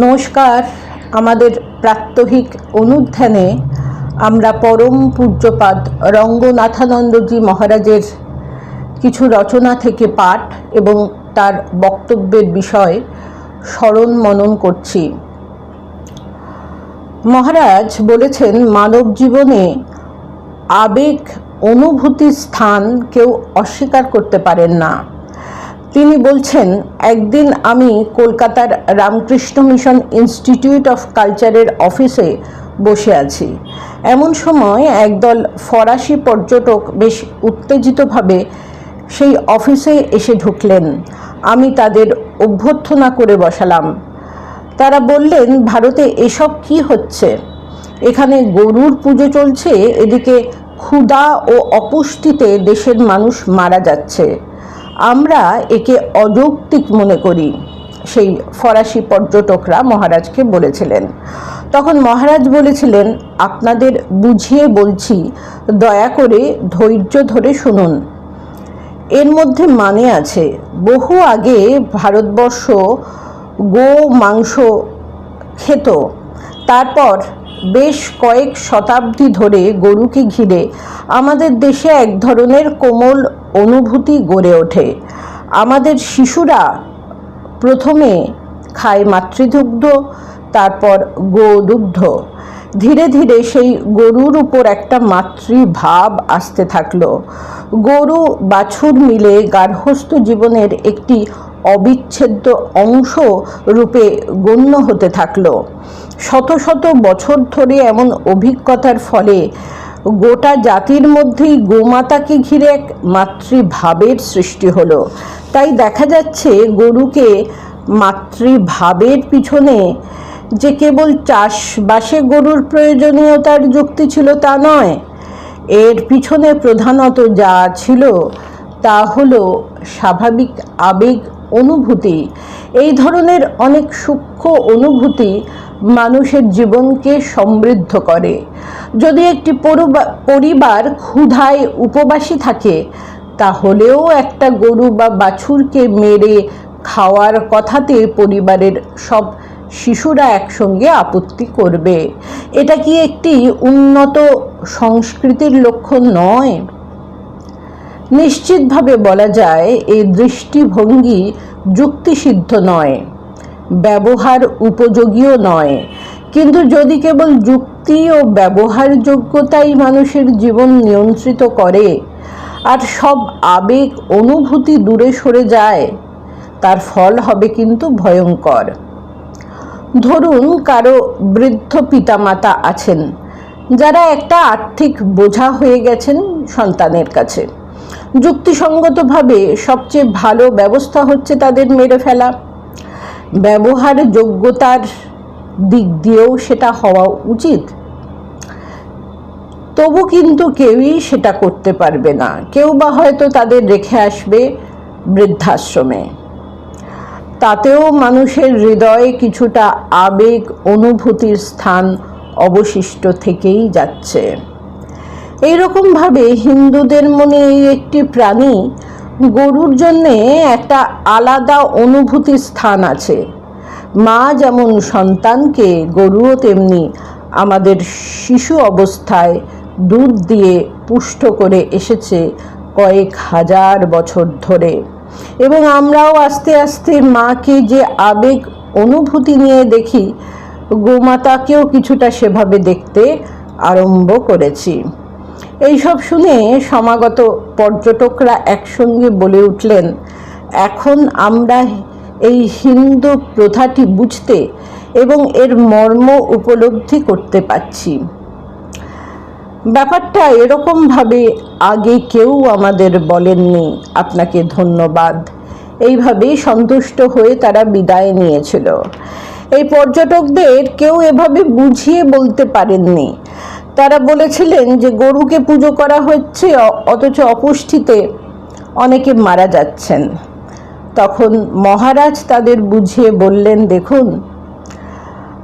নমস্কার। আমাদের প্রাত্যহিক অনুধ্যানে আমরা পরম পূজ্যপাদ রঙ্গনাথানন্দজি মহারাজের কিছু রচনা থেকে পাঠ এবং তার বক্তব্যের বিষয় স্মরণ মনন করছি। মহারাজ বলেছেন, মানব জীবনে আবেগ অনুভূতির স্থান কেউ অস্বীকার করতে পারেন না। তিনি বলছেন, একদিন আমি কলকাতার রামকৃষ্ণ মিশন ইনস্টিটিউট অফ কালচারের অফিসে বসে আছি। এমন সময় একদল ফরাসি পর্যটক বেশ উত্তেজিতভাবে সেই অফিসে এসে ঢুকলেন। আমি তাদের অভ্যর্থনা করে বসালাম। তারা বললেন, ভারতে এসব কি হচ্ছে? এখানে গরুর পুজো চলছে, এদিকে ক্ষুধা ও অপুষ্টিতে দেশের মানুষ মারা যাচ্ছে। আমরা একে অযৌক্তিক মনে করি, সেই ফরাসি পর্যটকরা মহারাজকে বলেছিলেন। তখন মহারাজ বলেছিলেন, আপনাদের বুঝিয়ে বলছি, দয়া করে ধৈর্য ধরে শুনুন। এর মধ্যে মানে আছে, বহু আগে ভারতবর্ষ গো মাংস খেত, তারপর বেশ কয়েক শতাব্দী ধরে গরুকে ঘিরে আমাদের দেশে এক ধরনের কোমল অনুভূতি গড়ে ওঠে। আমাদের শিশুরা প্রথমে খায় মাতৃদুগ্ধ, তারপর গোদুগ্ধ। ধীরে ধীরে সেই গরুর উপর একটা মাতৃভাব আসতে থাকল। গরু বাছুর মিলে গার্হস্থ জীবনের একটি অবিচ্ছেদ্য অংশ রূপে গণ্য হতে থাকল। শত শত বছর ধরে এমন অভিজ্ঞতার ফলে গোটা জাতির মধ্যেই গোমাতাকে ঘিরে এক মাতৃভাবের সৃষ্টি হলো। তাই দেখা যাচ্ছে গরুকে মাতৃভাবের পিছনে যে কেবল চাষবাসে গরুর প্রয়োজনীয়তার যুক্তি ছিল তা নয়, এর পিছনে প্রধানত যা ছিল তা হলো স্বাভাবিক আবেগ অনুভূতি। এই ধরনের অনেক সূক্ষ্ম অনুভূতি মানুষের জীবনকে সমৃদ্ধ করে। যদি একটি পরিবার ক্ষুধায় উপবাসী থাকে, তাহলেও একটা গরু বা বাছুরকে মেরে খাওয়ার কথাতে পরিবারের সব শিশুরা একসঙ্গে আপত্তি করবে। এটা কি একটি উন্নত সংস্কৃতির লক্ষণ নয়? নিশ্চিতভাবে বলা যায়, এই দৃষ্টিভঙ্গি যুক্তিসিদ্ধ নয়, ব্যবহার উপযোগীও নয়। কিন্তু যদি কেবল যুক্তি ও ব্যবহারযোগ্যতাই মানুষের জীবন নিয়ন্ত্রিত করে, আর সব আবেগ অনুভূতি দূরে সরে যায়, তার ফল হবে কিন্তু ভয়ঙ্কর। ধরুন কারও বৃদ্ধ পিতামাতা আছেন, যারা একটা আর্থিক বোঝা হয়ে গেছেন সন্তানের কাছে। যুক্তিসঙ্গতভাবে সবচেয়ে ভালো ব্যবস্থা হচ্ছে তাদের মেরে ফেলা। ব্যবহার যোগ্যতার দিক দিয়েও সেটা হওয়া উচিত। তবু কিন্তু কেউই সেটা করতে পারবে না। কেউ বা হয়তো তাদের রেখে আসবে বৃদ্ধাশ্রমে। তাতেও মানুষের হৃদয়ে কিছুটা আবেগ, অনুভূতির স্থান অবশিষ্ট থেকেই যাচ্ছে। এইরকমভাবে হিন্দুদের মনে এই একটি প্রাণী গরুর জন্যে একটা আলাদা অনুভূতির স্থান আছে। মা যেমন সন্তানকে গরুও তেমনি আমাদের শিশু অবস্থায় দুধ দিয়ে পুষ্ট করে এসেছে কয়েক হাজার বছর ধরে। এবং আমরাও আস্তে আস্তে মাকে যে আবেগ অনুভূতি নিয়ে দেখি, গোমাতাকেও কিছুটা সেভাবে দেখতে আরম্ভ করেছি। এইসব শুনে সমাগত পর্যটকরা একসঙ্গে বলে উঠলেন, এখন আমরা এই হিন্দু প্রথাটি বুঝতে এবং এর মর্ম উপলব্ধি করতে পারছি। ব্যাপারটা এরকমভাবে আগে কেউ আমাদের বলেননি। আপনাকে ধন্যবাদ। এইভাবেই সন্তুষ্ট হয়ে তারা বিদায় নিয়েছিল। এই পর্যটকদের কেউ এভাবে বুঝিয়ে বলতে পারেননি। তারা বলেছিলেন যে গরুকে পুজো করা হচ্ছে অথচ অপুষ্টিতে অনেকে মারা যাচ্ছেন। তখন মহারাজ তাদের বুঝিয়ে বললেন, দেখুন,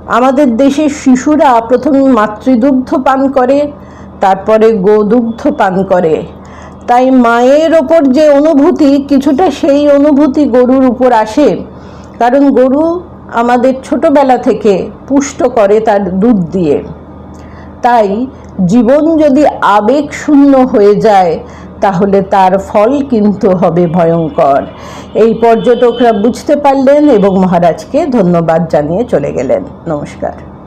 আমাদের দেশের শিশুরা প্রথম মাতৃদুগ্ধ পান করে, তারপরে গোদুগ্ধ পান করে। তাই মায়ের ওপর যে অনুভূতি, কিছুটা সেই অনুভূতি গরুর উপর আসে। কারণ গরু আমাদের ছোটবেলা থেকে পুষ্ট করে তার দুধ দিয়ে। তাই জীবন যদি আবেগ শূন্য হয়ে যায়, তাহলে তার ফল কিন্তু হবে ভয়ঙ্কর। এই পর্যটকরা বুঝতে পারলেন এবং মহারাজকে ধন্যবাদ জানিয়ে চলে গেলেন। নমস্কার।